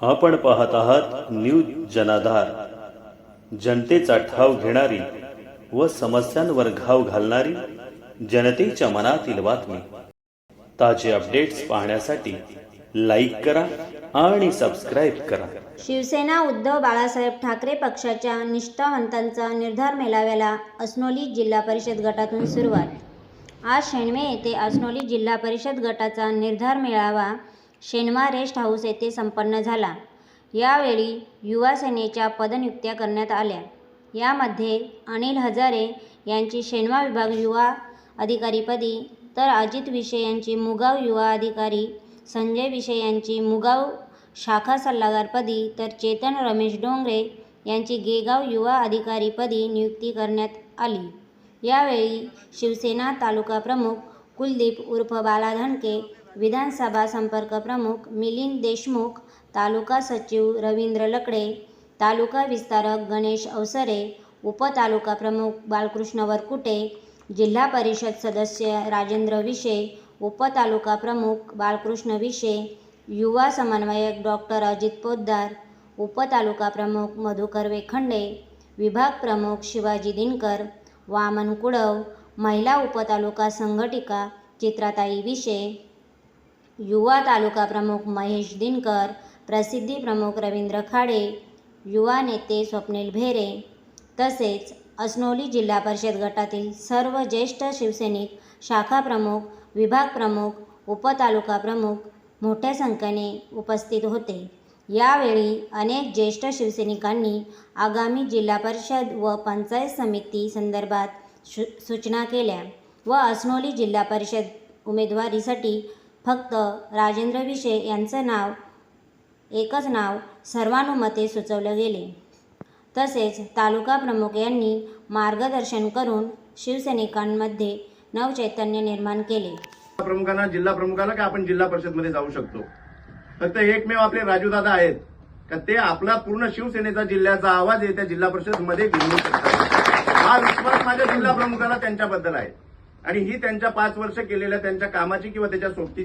आपण पाहत आहात न्यूज जनाधार. जनतेचा ठाव घेणारी व समस्यांवर घाव घालणारी जनतेच्या मनातील बातमी. ताजे अपडेट्स पाहण्यासाठी लाईक करा आणि सबस्क्राईब करा. शिवसेना उद्धव बाळासाहेब ठाकरे पक्षाच्या निष्ठावंतांचा निर्धार मेळाव्याला अस्नोली जिल्हा परिषद गटातून सुरुवात. आज शेणवे येथे अस्नोली जिल्हा परिषद गटाचा निर्धार मेळावा शेनवा रेस्ट हाऊस येथे संपन्न झाला. यावेळी युवा सेनेच्या पदनियुक्त्या करण्यात आल्या. यामध्ये अनिल हजारे यांची शेनवा विभाग युवा अधिकारीपदी तर अजित विषय यांची मुगाव युवा अधिकारी संजय विषय यांची मुगाव शाखा सल्लागारपदी तर चेतन रमेश डोंगरे यांची गेगाव युवा अधिकारीपदी नियुक्ती करण्यात आली. यावेळी शिवसेना तालुका प्रमुख कुलदीप उर्फ बाला धनके विधानसभा संपर्क प्रमुख मिलिंद देशमुख तालुका सचिव रवींद्र लकडे तालुका विस्तारक गणेश अवसरे उपतालुका प्रमुख बालकृष्ण वरकुटे जिल्हा परिषद सदस्य राजेंद्र विशे उपतालुका प्रमुख बालकृष्ण विशे युवा समन्वयक डॉक्टर अजित पोद्दार उपतालुका प्रमुख मधुकर वेखंडे विभाग प्रमुख शिवाजी दिनकर वामन कुडव महिला उपतालुका संघटिका चित्राताई विशे युवा तालुका प्रमुख महेश दिनकर प्रसिद्धी प्रमुख रवींद्र खाडे युवा नेते स्वप्नील भेरे तसेच अस्नोली जिल्हा परिषद गटातील सर्व ज्येष्ठ शिवसैनिक शाखा प्रमुख विभाग प्रमुख उपतालुका प्रमुख मोठ्या संख्येने उपस्थित होते. यावेळी अनेक ज्येष्ठ शिवसैनिकांनी आगामी जिल्हा परिषद व पंचायत समिती संदर्भात सूचना केल्या व असनोली जिल्हा परिषद उमेदवारीसाठी फक्त राजेंद्र विशे यांचं नाव एकच नाव सर्वानुमते सुचवलं गेले. तसेच तालुका प्रमुख यांनी मार्गदर्शन करून शिवसैनिकांमध्ये नवचैतन्य निर्माण केले. प्रमुखांना जिल्हा प्रमुखाला का आपण जिल्हा परिषदमध्ये जाऊ शकतो? फक्त एकमेव आपले राजूदादा आहेत. का ते आपला पूर्ण शिवसेनेचा जिल्ह्याचा आवाज आहे त्या जिल्हा परिषदमध्ये घेऊ शकतात हा विश्वास माझ्या जिल्हा प्रमुखाला त्यांच्याबद्दल आहे. आणि ही त्यांच्या पाच वर्ष केलेल्या त्यांच्या कामाची किंवा त्याच्या सोबतीची